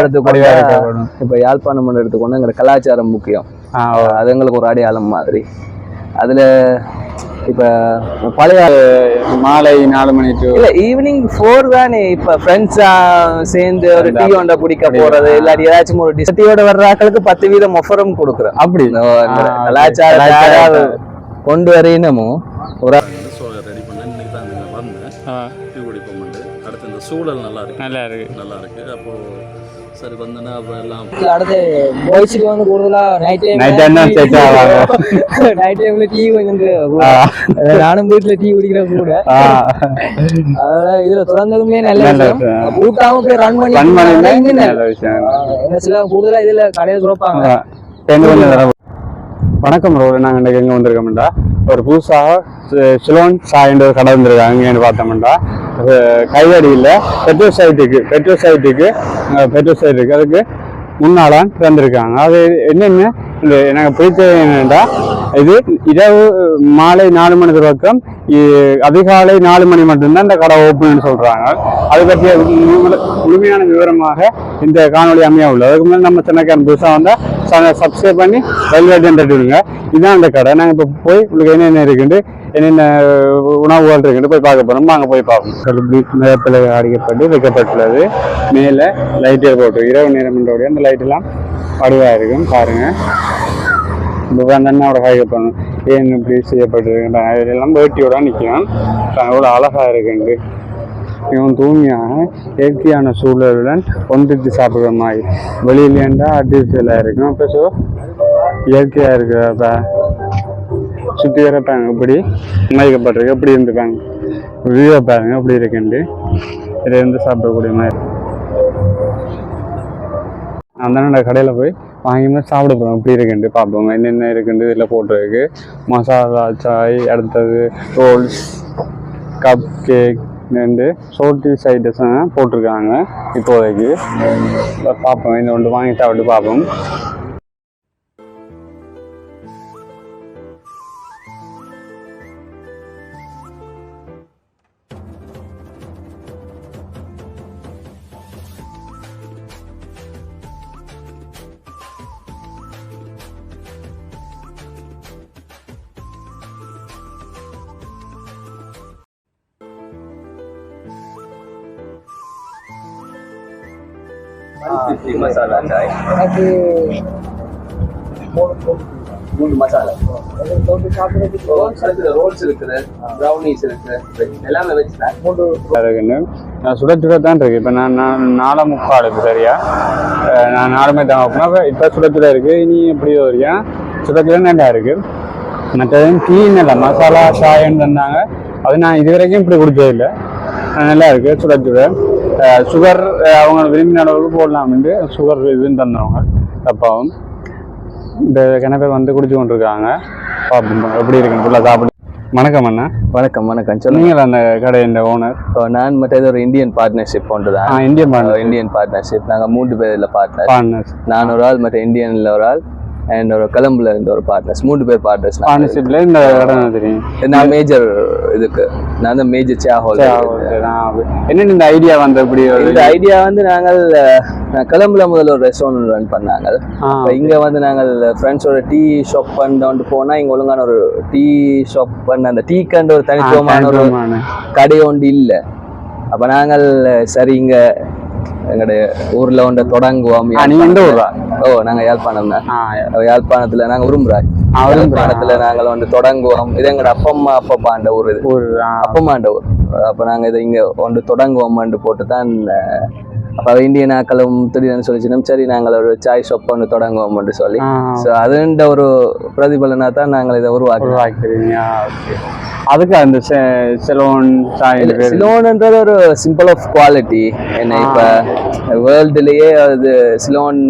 எடுத்துக்கொண்டா இப்ப எடுத்துக்கொண்டா எங்க கலாச்சாரம் முக்கியம். அது எங்களுக்கு ஒரு அடையாளம் மாதிரி. அதுல இப்ப பழைய மாலை நாலு மணி டு இல்ல ஈவினிங் ஃபோர் தானே. இப்ப ஃப்ரெண்ட்ஸா சேர்ந்து ஒரு டீ ஒண்ட குடிக்க போறது இல்லாட்டி ஏதாச்சும் ஒரு டிசட்டியோட வர்ற ஆட்களுக்கு பத்து வீதம் ஒஃபரும் கொடுக்குறோம். அப்படி. கலாச்சார கொண்டு வரையினமும் ஒரு வந்தேன் டீ குடிப்போம்ட்டு அடுத்து இந்த சூழல் நல்லா இருக்கு நல்லா இருக்கு நல்லா இருக்கு அப்போ சரி வந்தேன்னா அப்புறம் எல்லாம் அடுத்து பாய்ஸுக்கு வந்து கூடுதலா நைட் டைம் நைட் டைம் தான் செட் ஆவாங்க. நைட் டைம்ல டீ கொஞ்சம். நானும் வீட்டுல டீ குடிக்கிறேன் கூட. ஆ. அதனால இதுல திறந்ததுமே நல்ல விஷயம். கூட்டாம போய் ரன் பண்ணி பண்ணினா இன்னும் நல்ல. விஷயம். என்ன சில கூடுதலா இதுல கடையில துறப்பாங்க ஆ. ரெண்டு கொஞ்சம் தடவை. வணக்கம் ரோடு நாங்கள் இன்றைக்கு எங்கே வந்திருக்கோம்டா? ஒரு புதுசாக சிலோன் சாயின்ற ஒரு கடை வந்திருக்காங்க இங்கேன்னு பார்த்தோம்டா. கைவடியில் பெட்ரோல் சைட்டுக்கு பெட்ரோல் சைட்டுக்கு பெட்ரோல் சைட் இருக்குது அதுக்கு முன்னாலாம் திறந்திருக்காங்க. அது என்னென்ன? இந்த எனக்கு பிடிச்சது என்னென்னா இது இரவு மாலை நாலு மணி தொடக்கம் அதிகாலை நாலு மணி மட்டும்தான் இந்த கடை ஓப்பன் சொல்கிறாங்க அதை பற்றிய முழுமையான விவரமாக இந்த காணொளி அமையாக உள்ளது. அதுக்கு மேலே நம்ம சின்னக்காரன் புதுசாக வந்தால் சப்ஸ்கிரைப் பண்ணி பெல் பட்டன் இதான் விடுங்க. இதுதான் அந்த கடை. நாங்கள் இப்போ போய் உங்களுக்கு என்னென்ன இருக்குண்டு என்னென்ன உணவுகள் இருக்குன்னு போய் பார்க்க போகிறோம் அங்கே போய் பார்ப்போம். மேப்பில் அடிக்கப்பட்டு வைக்கப்பட்டுள்ளது. மேலே லைட்டே போட்டு இரவு நேரம் என்றோடைய அந்த லைட்டெல்லாம் வடிவாக இருக்கும். பாருங்கள் இப்போ அந்த அண்ணாவோட ஹைக பண்ணணும் ஏன் இப்படி செய்யப்பட்டிருக்கு இதெல்லாம் வேட்டியோட நிற்கும் அவ்வளோ அழகாக இருக்குண்டு இவன் தூய்மையாக இயற்கையான சூழலுடன் ஒன்றித்து சாப்பிடுற மாதிரி வெளியிலேண்டா ஆர்டிஃபிஷியலாக இருக்கும் அப்போ ஸோ இயற்கையாக இருக்கிறப்ப? சுற்றி வரப்பாங்க இப்படி அமைக்கப்பட்டிருக்கு எப்படி இருந்துப்பாங்க வியூவை பாருங்க எப்படி இருக்குண்டு இதில் இருந்து சாப்பிடக்கூடிய மாதிரி. அந்த கடையில் போய் வாங்கி சாப்பிட போகிறோம் எப்படி இருக்குன்ட்டு பார்ப்போம். என்னென்ன இருக்குன்ட்டு இதில் போட்டிருக்கு. மசாலா சாய் அடுத்தது ரோல்ஸ் கப் கேக் ரெண்டு சோட்டிஸ் ஐட்டம்ஸ் போட்டிருக்காங்க இப்போதைக்கு. பார்ப்போம். இந்த ஒன்று வாங்கி சாப்பிட்டு பார்ப்போம். மசாலா சாய் எனக்கு மூணு மசாலா ரோல்ஸ் இருக்குது ரோல்ஸ் இருக்குது ப்ரௌனிஸ் இருக்கு எல்லாமே மூன்று இருக்குன்னு நான் சுட சுட தான் இருக்கு இப்போ நான் நான் நாலு முக்கால் இப்போ சரியா நான் நாலு மணி தான் வைப்பேன் இப்போ சுட சுட இருக்கு இனி எப்படி வரையா சுட சுட நல்லா இருக்கு மற்றது டீ இல்லை மசாலா சாயன்னு தந்தாங்க அது நான் இது வரைக்கும் இப்படி குடிச்சதில்லை நல்லா இருக்கு சுட சுட சுகர் அவங்க விரும்பின அளவுக்கு போடலாம்னு சுகர் இதுன்னு தந்தவங்க. அப்பாவும். இந்த கிணப்பை வந்து குடிச்சு கொண்டிருக்காங்க. பார்ப்போம் எப்படி இருக்குன்னு ஃபுல்லாக சாப்பிடு வணக்கம் அண்ணா. வணக்கம் வணக்கம். சொல்லுங்க. நீங்கள் அந்த கடை இந்த ஓனர் நான் மற்றது ஒரு இந்தியன் பார்ட்னர்ஷிப் ஒன்று ஆ தான் இந்தியன் பார்ட்னர் இந்தியன் பார்ட்னர்ஷிப் நாங்க மூன்று பேர் இதில் பார்ட்னர் நான் ஒரு ஆள் மற்ற இந்தியன்ல ஒரு ஆள். அண்ட் ஒரு கொலம்புல இருந்த ஒரு பார்ட்னர்ஸ் மூணு பேர் பார்ட்னர்ஸ் பார்ட்னர்ஷிப்ல இந்த இடம் தெரியும்? நான் மேஜர் இதுக்கு. நான் தான் மேஜர் நான் என்ன இந்த ஐடியா வந்த இப்படி இந்த ஐடியா வந்து நாங்கள் கொலம்புல முதல்ல ஒரு ரெஸ்டாரண்ட் ரன் பண்ணாங்க. இங்க வந்து நாங்கள் ஃப்ரெண்ட்ஸோட டீ ஷாப் பண்ணோண்டு போனா இங்க ஒழுங்கான ஒரு டீ ஷாப் பண்ண அந்த டீ கண்டு ஒரு தனித்துவமான ஒரு. கடை ஒன்று இல்லை. அப்ப நாங்கள் சரி இங்க எங்களுடைய ஊர்ல ஒன்று தொடங்குவோம். ஆ, நீங்க எந்த ஊரா? ஓ நாங்க யாழ்ப்பாணம் தான் யாழ்ப்பாணத்துல நாங்க விரும்புறாய். யாழ்ப்பாணத்துல நாங்கள் வந்து தொடங்குவோம். இது எங்கட அப்பா அம்மா அப்பா பாண்ட ஊர் இது. ஒரு ஆ, அப்பா அம்மாண்ட ஊர். அப்ப நாங்க இதை இங்க ஒன்று தொடங்குவோம்னு போட்டு தான் அப்ப இந்தியன் ஆக்களும் திடீர்னு சொல்லிச்சுனோம் சரி நாங்கள் ஒரு சாய் ஷாப் ஒன்று தொடங்குவோம்னு சொல்லி. ஆ, ஸோ அதுன்ற ஒரு பிரதிபலனா தான் நாங்கள் இதை ஓகே. அதுக்கு அந்த செலோன் சிலோன்ன்றது ஒரு சிம்பிள் ஆஃப் குவாலிட்டி என்ன இப்ப வேர்ல்டுலயே அது சிலோன்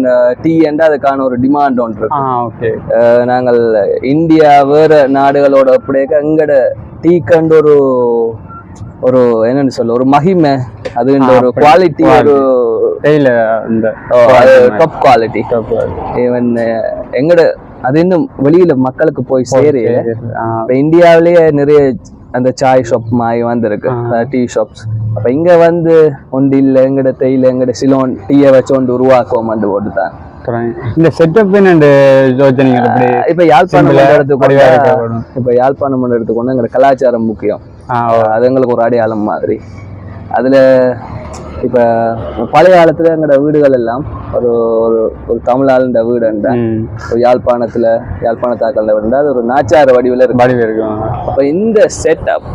டீ என்ற அதுக்கான ஒரு டிமாண்ட் ஒன்று ஓகே நாங்கள் இந்தியா வேற நாடுகளோட அப்படியே எங்கட டீ கண்டு ஒரு ஒரு என்னன்னு சொல்ல ஒரு மகிமை அதுன்ற ஒரு குவாலிட்டி ஒரு டெய்ல இந்த டாப் குவாலிட்டி ஈவன் எங்கட அது இன்னும் வெளியில மக்களுக்கு போய் சேரு. இப்ப இந்தியாவிலேயே நிறைய அந்த சாய் ஷாப் மாதிரி வந்திருக்கு. டீ ஷாப்ஸ் அப்ப இங்க வந்து ஒன்று இல்லை எங்கட தேயில எங்கட சிலோன் டீயை வச்சு ஒன்று உருவாக்குவோம் வந்து போட்டுதான். அப்புறம் இந்த செட்டப் இப்ப யாழ்ப்பாணம் எடுத்துக்கொண்டா. இப்ப யாழ்ப்பாணம் எடுத்துக்கொண்டா எங்க கலாச்சாரம் முக்கியம். அது எங்களுக்கு ஒரு அடையாளம் மாதிரி. அதுல இப்ப பழைய காலத்துல எங்களோட வீடுகள் எல்லாம் ஒரு ஒரு ஒரு தமிழாளுன்ற வீடுண்டா ம். ஒரு யாழ்ப்பாணத்துல யாழ்ப்பாணத்தாக்கள் வீடுண்டா அது ஒரு நாச்சார வடிவில் இருக்கு வடிவம் இருக்கும். அப்ப இந்த செட்டப்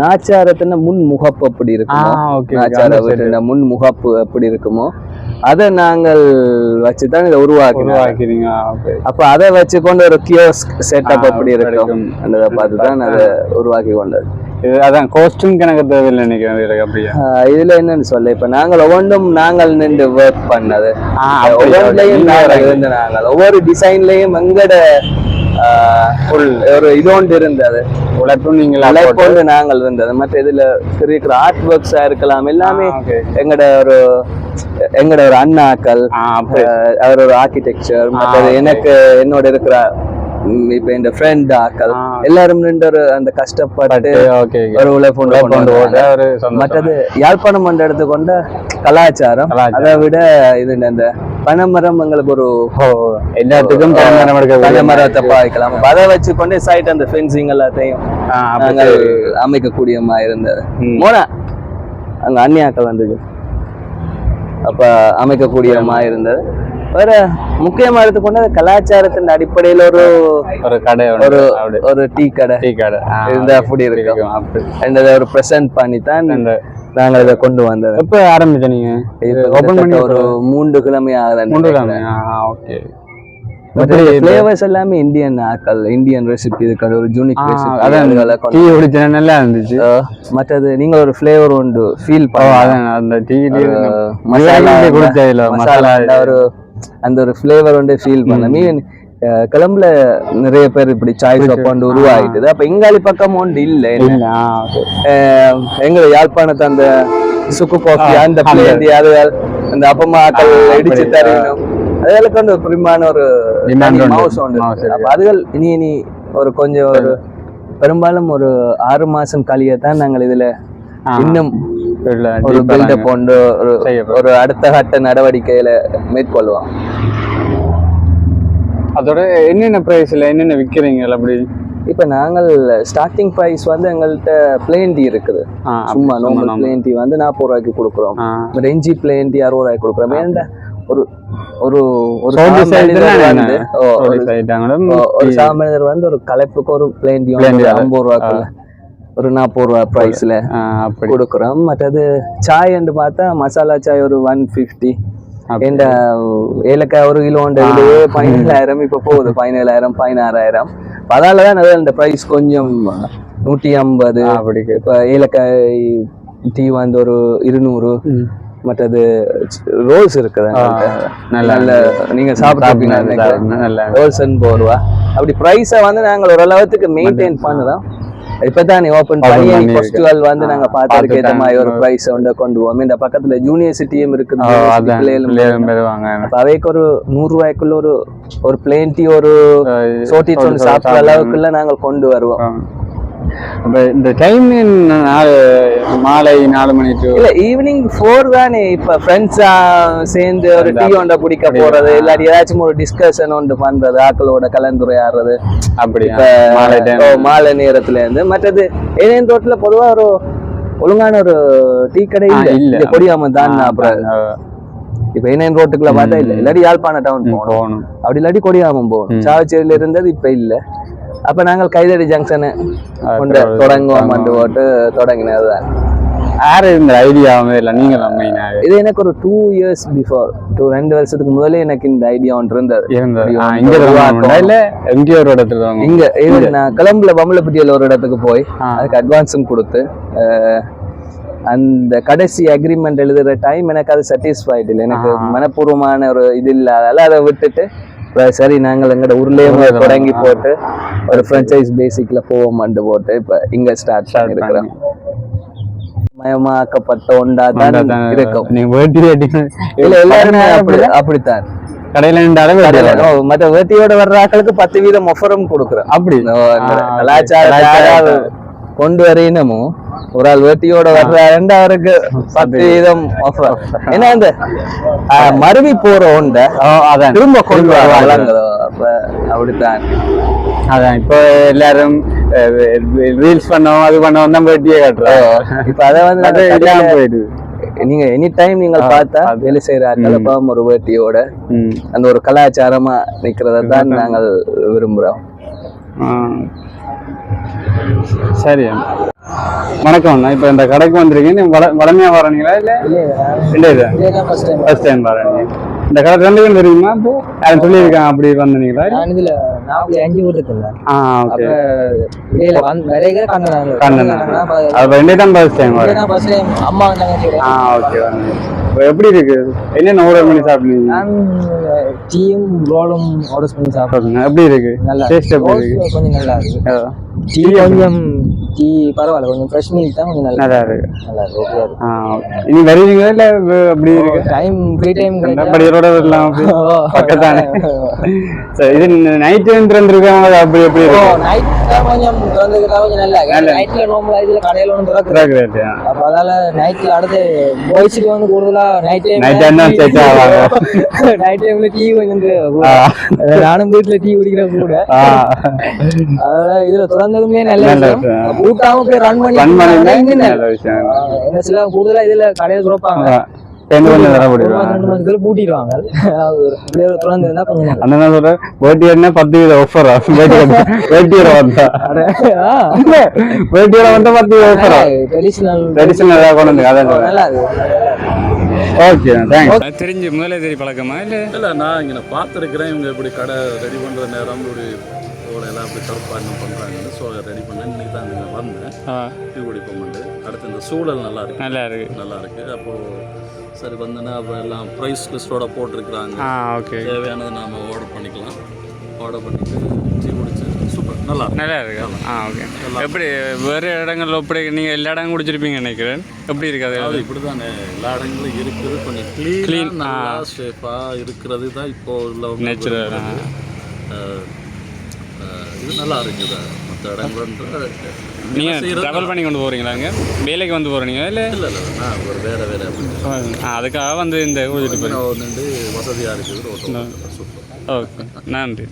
நாச்சாரத்தின முன் முகப்பு எப்படி இருக்குமோ நாச்சார வீட்டின் முன் முகப்பு எப்படி இருக்குமோ அதை நாங்கள் வச்சுதான் இதை உருவாக்கிறீங்க ஓகே. அப்ப அதை வச்சுக்கொண்டு ஒரு கியோஸ்க் செட்டப் இருக்கும் இருக்கும். அந்த பார்த்து தான் அதை உருவாக்கி கொண்டது. இது அதான் காஸ்டியூம் கணக்கு தேவையில்லை நினைக்கிறேன் அப்படியா? இதுல என்னன்னு சொல்ல இப்ப நாங்கள் ஒவ்வொன்றும் நாங்கள் நின்று ஒர்க் பண்ணது. ஒவ்வொன்றையும். நாங்கள் ஒவ்வொரு டிசைன்லயும் எங்கட ஒரு இது ஒன்று இருந்தது. உழைப்பும் நீங்கள் உழைப்பொண்டு நாங்கள் இருந்தது மற்ற இதுல இருக்கிற ஆர்ட் ஒர்க்ஸா இருக்கலாம் எல்லாமே எங்கட ஒரு எங்கட ஒரு அண்ணாக்கள் அவர் ஒரு ஆர்கிடெக்சர் மற்றது. எனக்கு என்னோட இருக்கிற இப்ப இந்த ஃப்ரெண்ட் ஆக்கள். எல்லாரும் நின்று அந்த கஷ்டப்பட்டு ஒரு உழைப்பு. மற்றது யாழ்ப்பாணம் கொண்டு எடுத்துக்கொண்ட கலாச்சாரம் கலாச்சாரம். அதை விட இது அந்த பனைமரம் எங்களுக்கு ஒரு எல்லாத்துக்கும் பணமரம் எடுக்க பனைமரத்தை பாய்க்கலாம் அதை வச்சுக்கொண்டு சைட் அந்த ஃபென்சிங் எல்லாத்தையும். அமைக்கக்கூடிய மாதிரி இருந்தது. மோனா அங்க அந்நியாக்கள் வந்தது அப்ப அமைக்கக்கூடிய மாதிரி இருந்தது வேற முக்கியமா எடுத்துக்கொண்டு அந்த கலாச்சாரத்தின் அடிப்படையில ஒரு ஒரு கடை ஒரு ஒரு ஒரு டீ கடை. டீ கடை. இருந்தா அப்படி இருக்கும். ஒரு ப்ரெசென்ட் பண்ணி தான் நாங்கள் இதை கொண்டு வந்தது. எப்ப ஆரம்பிச்ச நீங்க? ஓபன் பண்ணி ஒரு மூன்று கிழமை மூன்று ஆகுது கிழமை ஓகே ஃபிளேவர்ஸ் எல்லாமே இந்தியன் ஆக்கள் இந்தியன் ரெசிபி இருக்கு ஒரு ஜூனிக் ரெசிபி அதான் அதெல்லாம் டீ குடிச்ச நல்லா இருந்துச்சு. மற்றது நீங்க ஒரு ஃப்ளேவர் உண்டு ஃபீல் அந்த டீ மசாலா மசாலா ஒரு அந்த ஒரு ஃப்ளேவர் வந்து ஃபீல் பண்ணலாம் மீன் கிளம்புல நிறைய பேர் இப்படி சாய் ஷாப் வந்து உருவாயிட்டுது அப்ப இங்காலி பக்கம் ஒன்று இல்லை இல்ல ஆ, okay. அஹ் எங்க யாழ்ப்பாணத்தை அந்த சுக்கு காஃபி அந்த பிளேண்டி அது அந்த அப்பமாக்கள் இடிச்சு தரணும். அதுகளுக்கு வந்து பிரிமான ஒரு. மவுஸ் உண்டு. இருக்கு. அப்ப அதுகள் இனி இனி ஒரு கொஞ்சம் ஒரு பெரும்பாலும் ஒரு ஆறு மாசம் கழிய தான் நாங்கள் இதுல. இன்னும் ஒரு பில்டப் கொண்டு ஒரு அடுத்த கட்ட நடவடிக்கையில மேற்கொள்வோம் அதோட என்னென்ன பிரைஸ்ல என்னென்ன விக்கிறீங்க அப்படி? இப்ப நாங்கள் ஸ்டார்டிங் பிரைஸ் வந்து எங்கள்கிட்ட பிளேன் டீ இருக்குது சும்மா நார்மல். பிளேன் டீ வந்து நாற்பது ரூபாய்க்கு கொடுக்குறோம். ரெஞ்சி பிளேன் டீ அறுபது ரூபாய்க்கு கொடுக்குறோம். ஏன்டா? ஒரு ஒரு ஒரு ஒரு- சாமானியர் வந்து ஒரு கலைப்புக்கு ஒரு பிளேன் டீ ஐம்பது ரூபாய்க்குள்ள. ஒரு நாற்பது ரூபா ப்ரைஸ்ல அப்படி. கொடுக்குறோம். மற்றது சாய் என்று பார்த்தா மசாலா சாய் ஒரு ஒன் ஃபிஃப்டி. இந்த ஏலக்காய் ஒரு கிலோ இதுலயே பதினேழாயிரம் இப்ப போகுது. பதினேழாயிரம் பதினாறாயிரம். அதனால தான் அது அந்த ப்ரைஸ் கொஞ்சம் நூற்றி ஐம்பது. அப்படி. இப்போ ஏலக்காய் டீ வந்து ஒரு இருநூறு. மற்றது ரோஸ் இருக்குது நல்லா நல்ல நீங்க சாப்பிட்டு எண்பது ரூபா அப்படி ப்ரைஸை வந்து நாங்கள் ஓரளவுக்கு மெயின்டைன் பண்ணுறோம். இப்பதான் ஓபன் பண்ணி ஃபெஸ்டிவல் வந்து நாங்க ஏற்ற பார்த்துட்டாங்க. மாதிரி ஒரு ப்ரைஸ் வந்து கொண்டு போவோம். இந்த பக்கத்துல ஜூனியர் சிட்டியும் இருக்குது. பிள்ளைகளும் அவைக்கு ஒரு நூறு ரூபாய்க்குள்ள ஒரு ஒரு பிளேன் டீ ஒரு சோட்டி ஒன்று சாப்பிட்ற. அளவுக்குள்ள நாங்கள் கொண்டு வருவோம். அப்ப இந்த டைம் நாலு மாலை நாலு மணி டு இல்ல ஈவினிங் ஃபோர் தானே. இப்ப ஃப்ரெண்ட்ஸா சேர்ந்து ஒரு டீ ஒன்றை குடிக்க போறது இல்லாட்டி ஏதாச்சும் ஒரு டிஸ்கஷன் ஒன்று பண்றது ஆக்களோட கலந்துரையாடுறது. அப்படி இப்ப மாலை நேரத்துல இருந்து மற்றது ஏதேன் ரோட்ல பொதுவா ஒரு ஒழுங்கான ஒரு டீ கடை இல்ல. கொடியாம தான் அப்புறம். இப்ப ஏனேன் ரோட்டுக்குள்ள பார்த்தா இல்ல. இல்லாட்டி யாழ்ப்பாண டவுன் போகணும். அப்படி இல்லாட்டி கொடியாமம் போகணும். சாவச்சேரியில இருந்தது இப்ப இல்ல. அப்ப நாங்கள் கைதடி ஜங்ஷனை கொண்டு தொடங்குவோம் வந்து போட்டு தொடங்கினதுதான் யாரு இந்த ஐடியாவே இல்லை. நீங்க தான் மெயினாக இது எனக்கு ஒரு டூ இயர்ஸ் பிஃபோர் டூ ரெண்டு வருஷத்துக்கு முதலே எனக்கு இந்த ஐடியா ஒன்று இருந்தது. இல்ல எங்கேயோ ஒரு இடத்துல இங்க even நான் கிளம்புல பம்பளப்பட்டியில் ஒரு இடத்துக்கு போய். அதுக்கு அட்வான்ஸும் கொடுத்து அந்த கடைசி அக்ரிமெண்ட் எழுதுற டைம் எனக்கு அது சாட்டிஸ்ஃபைட் இல்லை. எனக்கு. மனப்பூர்வமான ஒரு இது இல்லாதால அதை விட்டுட்டு சரி நாங்கள் எங்களோட ஊர்லயே. தொடங்கி போட்டு ஒரு ஃப்ரான்ச்சைஸ் பேசிக்ல போவோம்னு போட்டு இப்ப இங்க ஸ்டார்ட் பண்ணிருக்கிறோம். மயமாக்கப்பட்ட ஒன்றா தான் இருக்கும். வேட்டி இல்ல எல்லாருமே அப்படி அப்படித்தான். கடையில நின்றாலும் மத்த வேட்டியோட வர்ற ஆட்களுக்கு பத்து வீதம் ஒஃபரும் கொடுக்குறோம். அப்படி. கலாச்சார கொண்டு வரையினமும் ஒரு ஆள் வேட்டியோட வர்றாருண்டு அவருக்கு பத்து வீதம் ஏன்னா இந்த மருவி போற ஒண்ட அதான். திரும்ப கொண்டு வராங்க அப்ப அப்படித்தான். அதான் இப்போ எல்லாரும் ரீல்ஸ் பண்ணோம் அது பண்ணோம் தான் வெட்டியே காட்டுறோம். இப்ப அதை வந்து அது நாங்க இல்லாம போயிடுது. நீங்க எனி டைம் நீங்கள் ஆ, பார்த்தா வேலை செய்யற கலப்பாம ஒரு வேட்டியோட அந்த ஒரு கலாச்சாரமா நிக்கிறத தான் நாங்கள் விரும்புறோம். சரி. வணக்கம் அண்ணா. இப்போ இந்த கடைக்கு வந்திருக்கீங்க. வள வளமையா வரீங்களா இல்ல? இல்ல இது. ஃபர்ஸ்ட் டைம் வரீங்க இந்த கடை ரெண்டு பேரும் தெரியுமா? இப்போ யாரும் சொல்லியிருக்காங்க அப்படி வந்தீங்களா இதுல நாற்பது அஞ்சு கொடுத்துருந்தேன் ஆ ஓகே. இடையில வந்து நிறைய கண்ணன் கண்ணன் அது ரெண்டே தான் ஃபர்ஸ்ட் டைம் வரேன் ஃபர்ஸ்ட் டைம் அம்மா வந்தாங்க ஆ ஓகே இப்போ எப்படி இருக்கு? என்னென்ன ஆர்டர் பண்ணி சாப்பிடுவீங்க டீயும் ரோலும் ஆர்டர் பண்ணி சாப்பிடுறேன் சாப்பிடுங்க. எப்படி இருக்கு? நல்லா டேஸ்ட் எப்படி இருக்கு. Rolls கொஞ்சம் நல்லா இருக்கு. ஆ, டீ கொஞ்சம் டீ பரவாயில்ல. கொஞ்சம் ஃப்ரெஷ் மில்க் தான் கொஞ்சம் நல்லா இருக்கு. நல்லா இருக்கு. ஓகே ஆ. இனி வருவீங்களா இல்ல? அப்படி இருக்கு. டைம் ஃப்ரீ டைம் படியோட வரலாம் அப்படி. பக்கத்தானே. சரி இது நைட்டு திறந்துருக்கவங்க அப்படி எப்படி ஓ இருக்கு? நைட் கொஞ்சம் திறந்துக்கிட்டா கொஞ்சம் நல்லா. நைட்ல நார்மலா இதுல கடையில Correct, ஆ. அப்ப அதால நைட்ல அடுத்து பாய்ஸுக்கு வந்து கூடுதலா நைட் டைம் time தான் சேர்த்து ஆவாங்க. நைட் டைம்ல டீ கொஞ்சம். நானும் வீட்டுல டீ குடிக்கிற கூட. அதனால இதுல திறந்ததுமே நல்ல நல்ல கூட்டாம போய் ரன் பண்ணி பண்ணினா இன்னும் நல்ல விஷயம். என்ன சில கூடுதலா இதுல கடையில திறப்பாங்க. ரெண்டு சொல்றேன் வேட்டியோட பத்து வீத ஆஃபரா வேட்டியோட வந்தா வேட்டியோட வந்தா? பத்து வீத ஆஃபரா ட்ரெடிஷனல் ட்ரெடிஷனல் கொண்டு வந்து அதான் சொல்றேன். நல்லா இருக்கு ஓகே தேங்க்ஸ் தெரிஞ்சு முதல்ல தெரிய பழக்கமா இல்ல? இல்லை நான் இங்கே பார்த்துருக்கிறேன் இவங்க இப்படி கடை ரெடி பண்ணுற நேரம் இப்படி எல்லாம் அப்படி கருப்பாண்ணம் பண்ணுறாங்கன்னு டீ குடிப்போம்ண்டு அடுத்து இந்த சூழல் நல்லா இருக்கு. நல்லா இருக்கு. நல்லா இருக்கு. அப்போது சரி வந்தேன்னா அப்போ எல்லாம் ப்ரைஸ் லிஸ்ட்டோட போட்டிருக்கிறாங்க. ஓகே. தேவையானது நாம ஆர்டர் பண்ணிக்கலாம். ஆர்டர் பண்ணிட்டு டீ குடிச்சு சூப்பர் நல்லா நல்லா இருக்கு. ஆ ஓகே. எப்படி வேறு இடங்கள்ல எப்படி நீங்கள் எல்லா இடங்களும் குடிச்சிருப்பீங்க நினைக்கிறேன். எப்படி இருக்கு அது? இப்படி தானே எல்லா இடங்களும் இருக்குது. கொஞ்சம் க்ளீன் Clean, நல்லா. ஷேப்பாக இருக்கிறது தான் இப்போ உள்ள அஹ், இது நல்லா இருக்குது. மற்ற இடங்கள்ன்ற நீங்கள் ட்ராவல் பண்ணி கொண்டு போகிறீங்களாங்க வேலைக்கு வந்து போகிறீங்க இல்லை? இல்லை இல்லை நான் ஒரு வேற வேற அப்படி அதுக்காக வந்து இந்த போகிறேன் ஒன்று வசதியாக இருக்குது ஓகே. நன்றி.